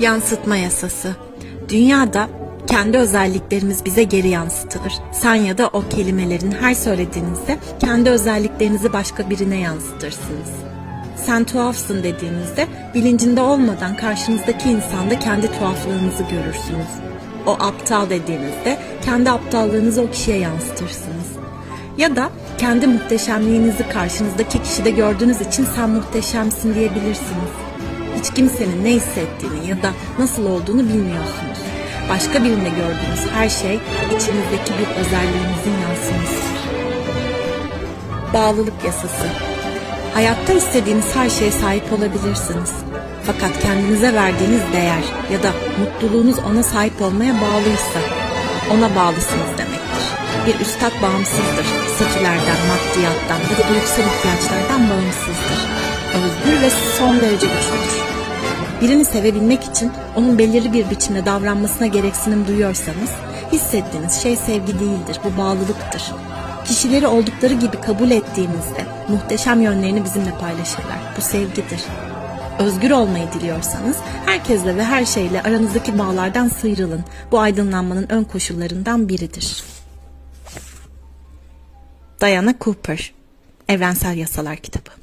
Yansıtma yasası. Dünyada kendi özelliklerimiz bize geri yansıtılır. Sen ya da o kelimelerin her söylediğinizde kendi özelliklerinizi başka birine yansıtırsınız. Sen tuhafsın dediğinizde bilincinde olmadan karşınızdaki insanda kendi tuhaflığınızı görürsünüz. O aptal dediğinizde kendi aptallığınızı o kişiye yansıtırsınız. Ya da kendi muhteşemliğinizi karşınızdaki kişide gördüğünüz için sen muhteşemsin diyebilirsiniz. Hiç kimsenin ne hissettiğini ya da nasıl olduğunu bilmiyorsunuz. Başka birinde gördüğünüz her şey içinizdeki bir özelliğinizin yansımasıdır. Bağlılık yasası. Hayatta istediğiniz her şeye sahip olabilirsiniz. Fakat kendinize verdiğiniz değer ya da mutluluğunuz ona sahip olmaya bağlıysa ona bağlısınız demektir. Bir üstad bağımsızdır. Statülerden, maddiyattan ya da duygusal ihtiyaçlardan bağımsızdır. Özgür ve son derece güçlüdür. Birini sevebilmek için onun belirli bir biçimde davranmasına gereksinim duyuyorsanız hissettiğiniz şey sevgi değildir, bu bağlılıktır. Kişileri oldukları gibi kabul ettiğinizde muhteşem yönlerini bizimle paylaşırlar. Bu sevgidir. Özgür olmayı diliyorsanız herkesle ve her şeyle aranızdaki bağlardan sıyrılın. Bu aydınlanmanın ön koşullarından biridir. Diana Cooper Evrensel Yasalar Kitabı